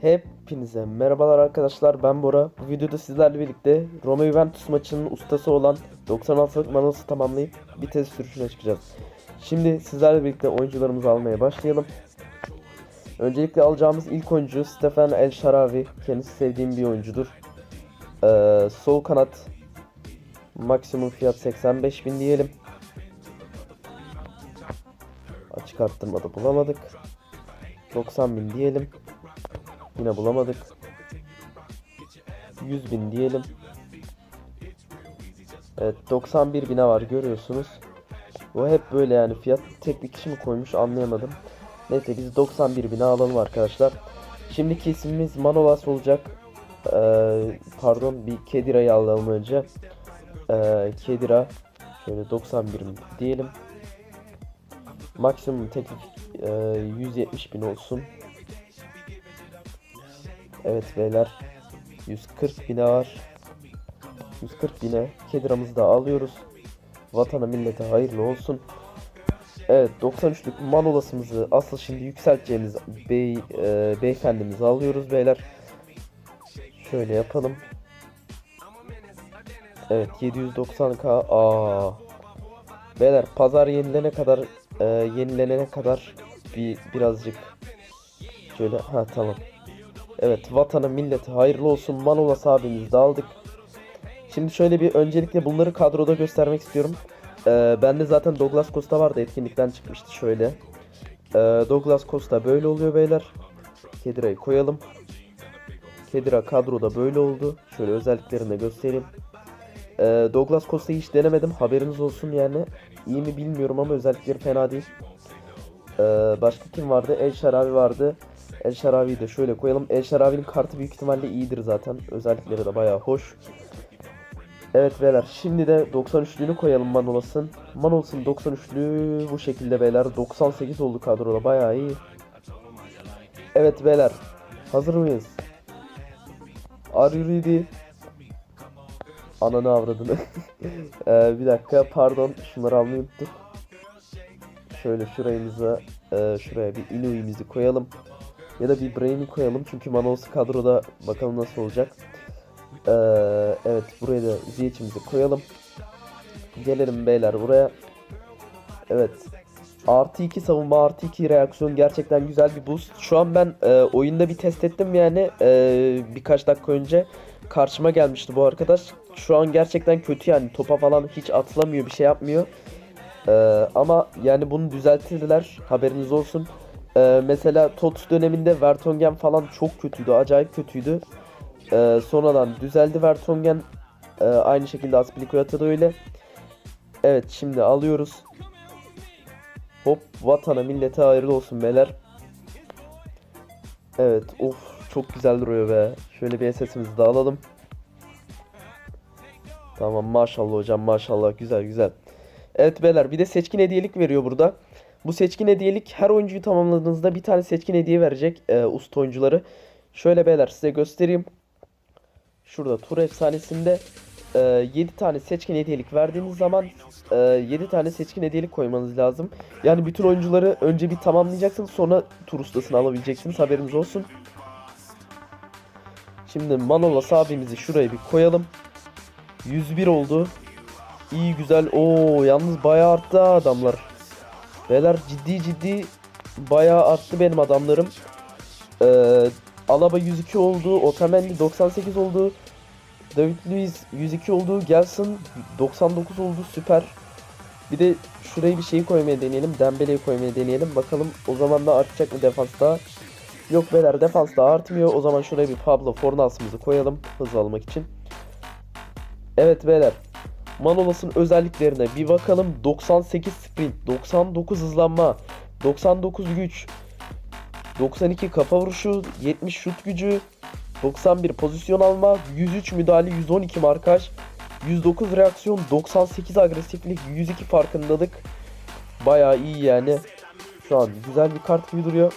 Hepinize merhabalar arkadaşlar ben Bora. Bu videoda sizlerle birlikte Roma Juventus maçının ustası olan 96'lık Manos'u tamamlayıp bir test sürüşüne çıkacağız. Şimdi sizlerle birlikte oyuncularımızı almaya başlayalım. Öncelikle alacağımız ilk oyuncu Stefan El Sharawi. Kendisi sevdiğim bir oyuncudur. Ee, sol kanat maksimum fiyat 85.000 diyelim. Açık arttırmada bulamadık. 90.000 diyelim. Yine bulamadık. 100 bin diyelim. Evet 91 bine var görüyorsunuz. Bu hep böyle yani fiyat tek bir kişi mi koymuş anlayamadım. Neyse biz 91 bine alalım arkadaşlar. Şimdiki ismimiz Manolas olacak. Ee, pardon bir Kedira'yı alalım önce. Ee, Kedira şöyle 91 bin diyelim. Maksimum teklif e, 170 bin olsun. Evet beyler 140 bine var. 140 bine Kediramızı da alıyoruz. Vatana millete hayırlı olsun. Evet 93'lük Manolas'ımızı asıl şimdi yükselteceğimiz bey, e, beyefendimizi alıyoruz beyler. Şöyle yapalım. Evet 790k Aa. Beyler pazar yenilene kadar e, yenilenene kadar bir birazcık şöyle ha tamam Evet vatana millete hayırlı olsun Manolas abimizi de aldık. Şimdi şöyle bir öncelikle bunları kadroda göstermek istiyorum. Ee, bende zaten Douglas Costa vardı etkinlikten çıkmıştı şöyle. Ee, Douglas Costa böyle oluyor beyler. Kedira'yı koyalım. Kedira kadroda böyle oldu. Şöyle özelliklerini de göstereyim. Ee, Douglas Costa'yı hiç denemedim haberiniz olsun yani. İyi mi bilmiyorum ama özellikleri fena değil. Ee, başka kim vardı? El Şarabi vardı. El Şaravi'yi de şöyle koyalım. El Şaravi'nin kartı büyük ihtimalle iyidir zaten. Özellikleri de bayağı hoş. Evet beyler şimdi de 93'lüğünü koyalım Manolas'ın. Manolas'ın 93'lüğü bu şekilde beyler. 98 oldu kadroda bayağı iyi. Evet beyler. Hazır mıyız? Are you ready? Ananı avradını. ee, bir dakika pardon şunları almayı unuttuk. Şöyle şurayımıza e, şuraya bir Inui'mizi koyalım. Ya da bir Brain'i koyalım çünkü Manos kadroda bakalım nasıl olacak. Ee, evet buraya da Ziyech'imizi koyalım. Gelelim beyler buraya. Evet. Artı 2 savunma artı 2 reaksiyon gerçekten güzel bir boost. Şu an ben e, oyunda bir test ettim yani e, birkaç dakika önce karşıma gelmişti bu arkadaş. Şu an gerçekten kötü yani topa falan hiç atılamıyor bir şey yapmıyor. E, ama yani bunu düzeltirdiler haberiniz olsun. Ee, mesela TOTS döneminde Vertonghen falan çok kötüydü. Acayip kötüydü. Ee, sonradan düzeldi Vertonghen. Ee, aynı şekilde Aspilicueta da öyle. Evet şimdi alıyoruz. Hop vatana millete hayırlı olsun beyler. Evet of çok güzel duruyor be. Şöyle bir SS'imizi de alalım. Tamam maşallah hocam maşallah güzel güzel. Evet beyler bir de seçkin hediyelik veriyor burada. Bu seçkin hediyelik her oyuncuyu tamamladığınızda bir tane seçkin hediye verecek e, usta oyuncuları. Şöyle beyler size göstereyim. Şurada tur efsanesinde e, 7 tane seçkin hediyelik verdiğiniz zaman e, 7 tane seçkin hediyelik koymanız lazım. Yani bütün oyuncuları önce bir tamamlayacaksınız sonra tur ustasını alabileceksiniz haberiniz olsun. Şimdi Manolas abimizi şuraya bir koyalım. 101 oldu. İyi güzel. Oo yalnız bayağı arttı adamlar. Beyler ciddi ciddi bayağı arttı benim adamlarım. Ee, Alaba 102 oldu. Otamendi 98 oldu. David Luiz 102 oldu. Gelson 99 oldu. Süper. Bir de şuraya bir şeyi koymaya deneyelim. Dembele'yi koymaya deneyelim. Bakalım o zaman da artacak mı defansta? Yok beyler defansta artmıyor. O zaman şuraya bir Pablo Fornals'ımızı koyalım. Hız almak için. Evet beyler. Manolas'ın özelliklerine bir bakalım. 98 sprint, 99 hızlanma, 99 güç, 92 kafa vuruşu, 70 şut gücü, 91 pozisyon alma, 103 müdahale, 112 markaj, 109 reaksiyon, 98 agresiflik, 102 farkındalık. Bayağı iyi yani. Şu an güzel bir kart gibi duruyor.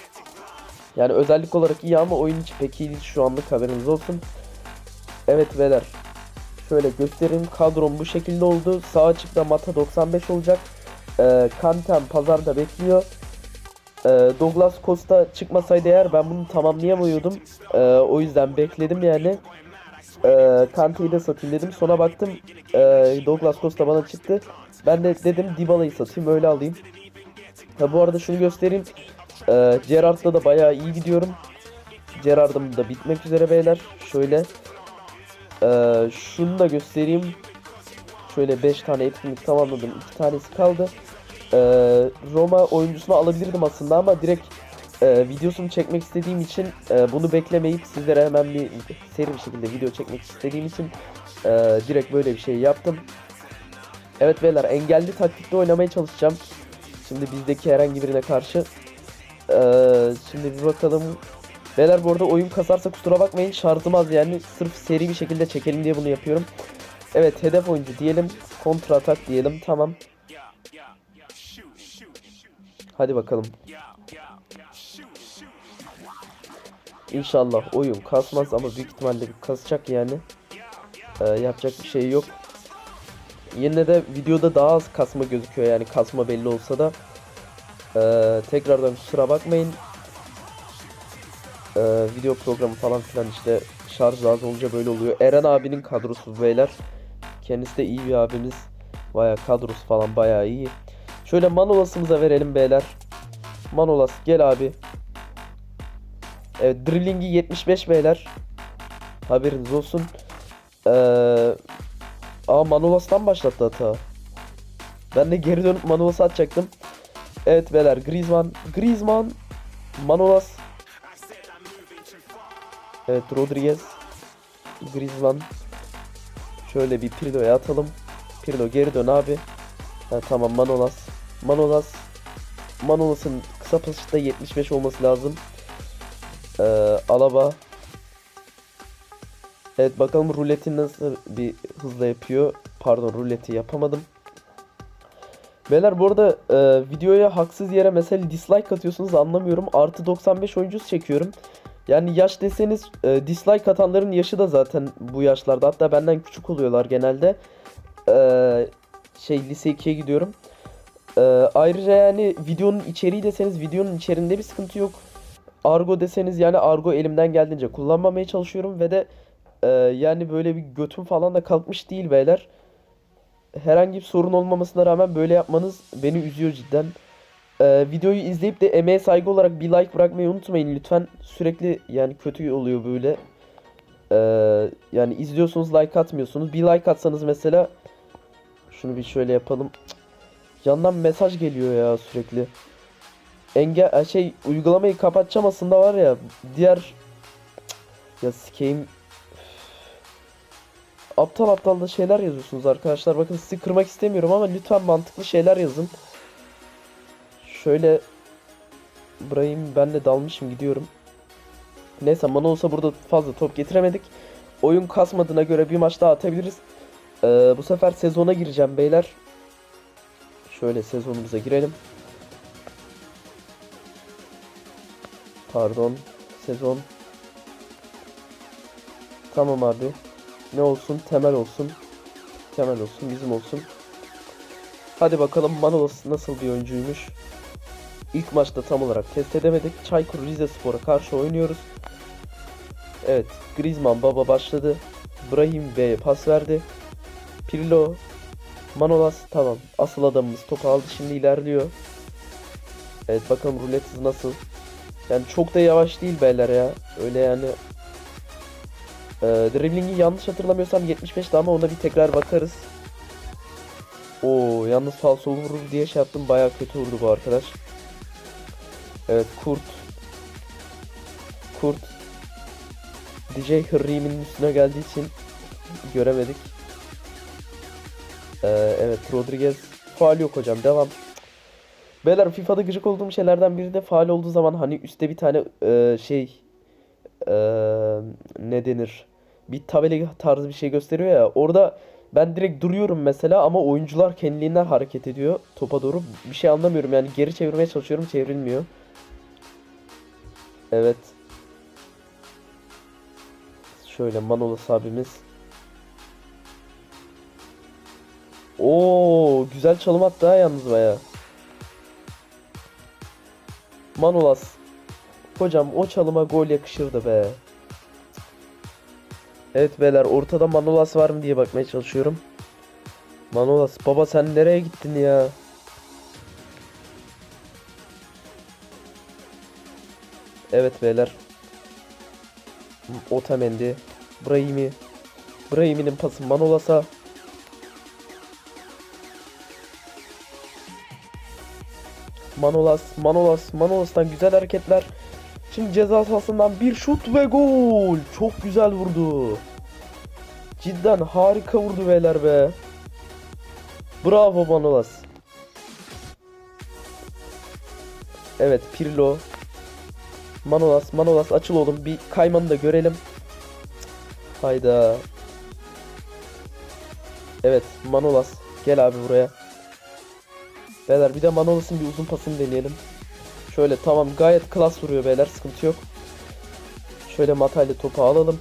Yani özellik olarak iyi ama oyun içi pek iyi değil şu anlık haberiniz olsun. Evet beyler Şöyle göstereyim. Kadrom bu şekilde oldu. Sağ açıkta Mata 95 olacak. Ee, Kanten pazarda bekliyor. e, Douglas Costa çıkmasaydı eğer ben bunu tamamlayamıyordum. E, o yüzden bekledim yani. E, Kante'yi de satayım dedim. Sonra baktım e, Douglas Costa bana çıktı. Ben de dedim Dybala'yı satayım öyle alayım. Ha, bu arada şunu göstereyim. E, Gerrard'la da bayağı iyi gidiyorum. Gerrard'ım da bitmek üzere beyler. Şöyle. E, şunu da göstereyim. Şöyle 5 tane etkinlik tamamladım. 2 tanesi kaldı. Ee, Roma oyuncusunu alabilirdim aslında ama direkt e, videosunu çekmek istediğim için e, bunu beklemeyip sizlere hemen bir seri bir şekilde video çekmek istediğim için e, direkt böyle bir şey yaptım. Evet beyler engelli taktikte oynamaya çalışacağım. Şimdi bizdeki herhangi birine karşı. Ee, şimdi bir bakalım. Beyler bu arada oyun kasarsa kusura bakmayın şarjım az yani sırf seri bir şekilde çekelim diye bunu yapıyorum. Evet hedef oyuncu diyelim. Kontra atak diyelim. Tamam. Hadi bakalım. İnşallah oyun kasmaz ama büyük ihtimalle kasacak yani. Ee, yapacak bir şey yok. Yine de videoda daha az kasma gözüküyor yani kasma belli olsa da. Ee, tekrardan kusura bakmayın. Ee, video programı falan filan işte şarj az olunca böyle oluyor. Eren abinin kadrosu beyler. Kendisi de iyi bir abimiz. Baya kadrosu falan baya iyi. Şöyle Manolas'ımıza verelim beyler. Manolas gel abi. Evet drilling'i 75 beyler. Haberiniz olsun. Ee, aa Manolas'tan başlattı hata. Ben de geri dönüp Manolas'ı atacaktım. Evet beyler Griezmann. Griezmann. Manolas. Evet Rodriguez. Griezmann. Şöyle bir Pirlo'ya atalım. Pirlo geri dön abi. Ha, tamam Manolas. Manolas. Manolas'ın kısa pasışta 75 olması lazım. Ee, Alaba. Evet bakalım ruleti nasıl bir hızla yapıyor. Pardon ruleti yapamadım. Beyler bu arada e, videoya haksız yere mesela dislike atıyorsunuz anlamıyorum. Artı 95 oyuncusu çekiyorum. Yani yaş deseniz e, dislike atanların yaşı da zaten bu yaşlarda. Hatta benden küçük oluyorlar genelde. E, şey lise 2'ye gidiyorum. E, ayrıca yani videonun içeriği deseniz videonun içerisinde bir sıkıntı yok. Argo deseniz yani argo elimden geldiğince kullanmamaya çalışıyorum ve de e, yani böyle bir götüm falan da kalkmış değil beyler. Herhangi bir sorun olmamasına rağmen böyle yapmanız beni üzüyor cidden. Ee, videoyu izleyip de emeğe saygı olarak bir like bırakmayı unutmayın lütfen. Sürekli yani kötü oluyor böyle. Ee, yani izliyorsunuz like atmıyorsunuz. Bir like atsanız mesela şunu bir şöyle yapalım. Yandan mesaj geliyor ya sürekli. Engel şey uygulamayı kapatacağım aslında var ya diğer ya sikeyim aptal aptal da şeyler yazıyorsunuz arkadaşlar. Bakın sizi kırmak istemiyorum ama lütfen mantıklı şeyler yazın. Şöyle Brahim ben de dalmışım gidiyorum. Neyse mana olsa burada fazla top getiremedik. Oyun kasmadığına göre bir maç daha atabiliriz. Ee, bu sefer sezona gireceğim beyler. Şöyle sezonumuza girelim. Pardon. Sezon. Tamam abi. Ne olsun? Temel olsun. Temel olsun. Bizim olsun. Hadi bakalım Manolos nasıl bir oyuncuymuş. İlk maçta tam olarak test edemedik. Çaykur Rizespor'a karşı oynuyoruz. Evet. Griezmann baba başladı. Brahim Bey'e pas verdi. Pirlo. Manolas tamam. Asıl adamımız topu aldı. Şimdi ilerliyor. Evet bakalım rulet hızı nasıl. Yani çok da yavaş değil beyler ya. Öyle yani ee, dribbling'i yanlış hatırlamıyorsam 75'ti ama ona bir tekrar bakarız. Oo yalnız falso vurur diye şey yaptım. Baya kötü vurdu bu arkadaş. Evet Kurt. Kurt. DJ Hırrim'in üstüne geldiği için göremedik. Ee, evet Rodriguez. Faal yok hocam devam. Beyler FIFA'da gıcık olduğum şeylerden biri de faal olduğu zaman hani üstte bir tane e, şey e, ne denir? Bir tabela tarzı bir şey gösteriyor ya. Orada ben direkt duruyorum mesela ama oyuncular kendiliğinden hareket ediyor topa doğru. Bir şey anlamıyorum yani geri çevirmeye çalışıyorum çevrilmiyor. Evet. Şöyle Manolos abimiz. Oo güzel çalım attı ha yalnız baya. Manolas. Hocam o çalıma gol yakışırdı be. Evet beyler ortada Manolas var mı diye bakmaya çalışıyorum. Manolas baba sen nereye gittin ya? Evet beyler. Otamendi. Brahimi. Brahimi'nin pası Manolas'a. Manolas, Manolas, Manolas'tan güzel hareketler. Şimdi ceza sahasından bir şut ve gol. Çok güzel vurdu. Cidden harika vurdu beyler be. Bravo Manolas. Evet Pirlo. Manolas, Manolas açıl oğlum. Bir kaymanı da görelim. Hayda. Evet Manolas. Gel abi buraya. Beyler bir de Manolas'ın bir uzun pasını deneyelim. Şöyle tamam gayet klas vuruyor beyler sıkıntı yok. Şöyle matayla topu alalım.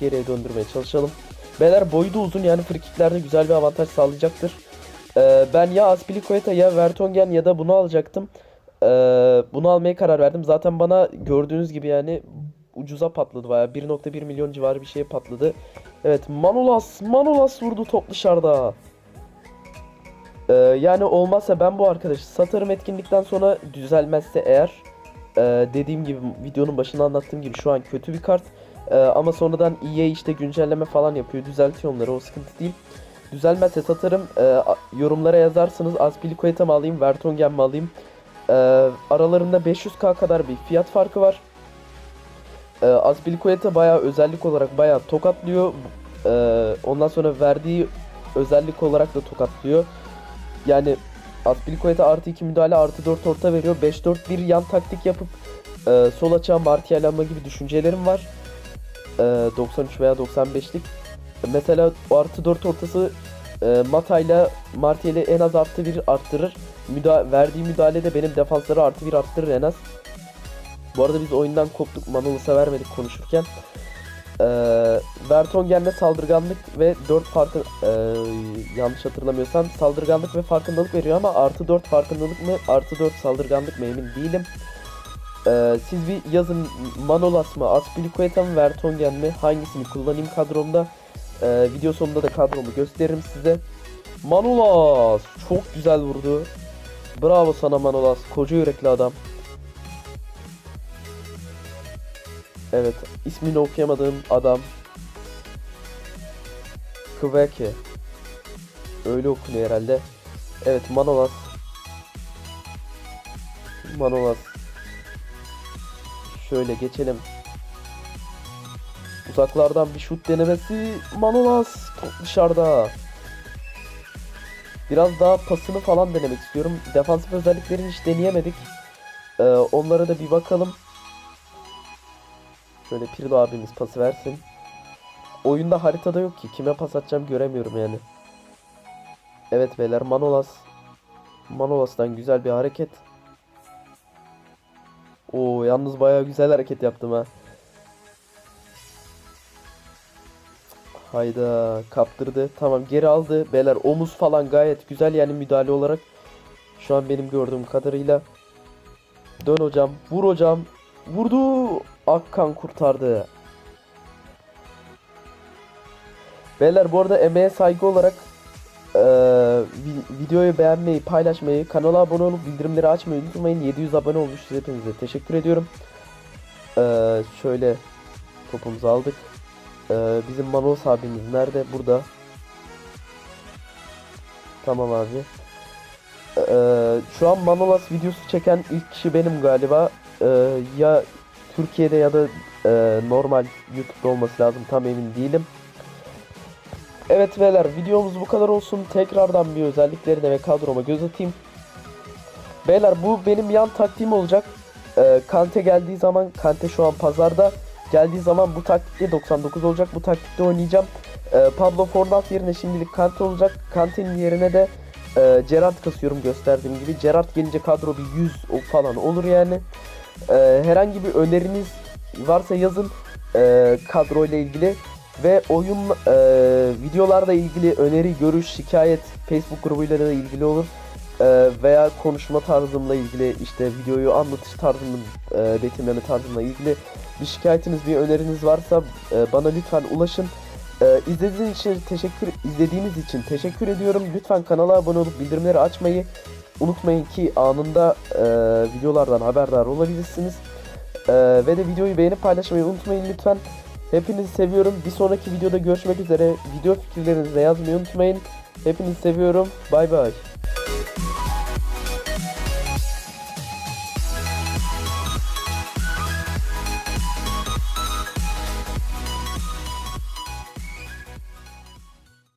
Geriye döndürmeye çalışalım. Beyler boyu da uzun yani frikiklerde güzel bir avantaj sağlayacaktır. Ee, ben ya Aspilicueta ya Vertonghen ya da bunu alacaktım. Ee, bunu almaya karar verdim. Zaten bana gördüğünüz gibi yani ucuza patladı baya. 1.1 milyon civarı bir şeye patladı. Evet Manolas, Manolas vurdu top dışarıda. Ee, yani olmazsa ben bu arkadaşı satarım etkinlikten sonra düzelmezse eğer ee, dediğim gibi videonun başında anlattığım gibi şu an kötü bir kart Ee, ama sonradan EA işte güncelleme falan yapıyor düzeltiyor onları o sıkıntı değil düzelmezse satarım a- yorumlara yazarsınız Aspilicueta mı alayım Vertonghen mi alayım Ee, aralarında 500k kadar bir fiyat farkı var ee, Aspilicueta bayağı özellik olarak bayağı tokatlıyor Ee, ondan sonra verdiği özellik olarak da tokatlıyor yani Aspilicueta artı 2 müdahale artı 4 orta veriyor. 5-4-1 yan taktik yapıp e, sol açığa Martial alma gibi düşüncelerim var. E, 93 veya 95'lik. Mesela artı 4 ortası e, Mata ile Martial'i en az artı 1 arttırır. Müda verdiği müdahale de benim defansları artı 1 arttırır en az. Bu arada biz oyundan koptuk. Manolus'a vermedik konuşurken. Ee, Vertonghen'de saldırganlık ve 4 farkı ee, yanlış hatırlamıyorsam saldırganlık ve farkındalık veriyor ama artı 4 farkındalık mı artı 4 saldırganlık mı emin değilim. Ee, siz bir yazın Manolas mı Aspilicueta mı Vertonghen mi hangisini kullanayım kadromda. Ee, video sonunda da kadromu gösteririm size. Manolas çok güzel vurdu. Bravo sana Manolas koca yürekli adam. Evet, ismini okuyamadığım adam. Kveke. Öyle okunuyor herhalde. Evet, Manolas. Manolas. Şöyle geçelim. Uzaklardan bir şut denemesi. Manolas top dışarıda. Biraz daha pasını falan denemek istiyorum. Defansif özelliklerini hiç deneyemedik. Ee, onlara da bir bakalım. Şöyle Pirlo abimiz pası versin. Oyunda haritada yok ki. Kime pas atacağım göremiyorum yani. Evet beyler Manolas. Manolas'tan güzel bir hareket. Oo yalnız bayağı güzel hareket yaptım ha. Hayda kaptırdı. Tamam geri aldı. Beyler omuz falan gayet güzel yani müdahale olarak. Şu an benim gördüğüm kadarıyla. Dön hocam. Vur hocam. Vurdu. Akkan kurtardı. Beyler bu arada emeğe saygı olarak vi- videoyu beğenmeyi, paylaşmayı, kanala abone olup bildirimleri açmayı unutmayın. 700 abone olmuşuz hepinize. Teşekkür ediyorum. Eee, şöyle topumuzu aldık. Eee, bizim Manos abimiz nerede? Burada. Tamam abi. Eee, şu an Manolas videosu çeken ilk kişi benim galiba. Eee, ya Türkiye'de ya da eee, normal YouTube'da olması lazım tam emin değilim. Evet beyler videomuz bu kadar olsun. Tekrardan bir özelliklerine ve kadroma göz atayım. Beyler bu benim yan taktiğim olacak. Eee, Kante geldiği zaman Kante şu an pazarda. Geldiği zaman bu taktikte 99 olacak. Bu taktikte oynayacağım. Eee, Pablo Fornals yerine şimdilik Kante olacak. Kante'nin yerine de eee Gerrard kasıyorum gösterdiğim gibi. Gerrard gelince kadro bir 100 o- falan olur yani. Eee, herhangi bir öneriniz varsa yazın eee kadro ile ilgili ve oyun eee videolarla ilgili öneri, görüş, şikayet Facebook grubuyla da ilgili olur. E, veya konuşma tarzımla ilgili işte videoyu anlatış tarzımın e, betimleme tarzımla ilgili bir şikayetiniz bir öneriniz varsa e, bana lütfen ulaşın. E, izlediğiniz için teşekkür izlediğiniz için teşekkür ediyorum. Lütfen kanala abone olup bildirimleri açmayı unutmayın ki anında e, videolardan haberdar olabilirsiniz. E, ve de videoyu beğenip paylaşmayı unutmayın lütfen. Hepinizi seviyorum. Bir sonraki videoda görüşmek üzere. Video fikirlerinizi yazmayı unutmayın. Hepinizi seviyorum. Bay bay.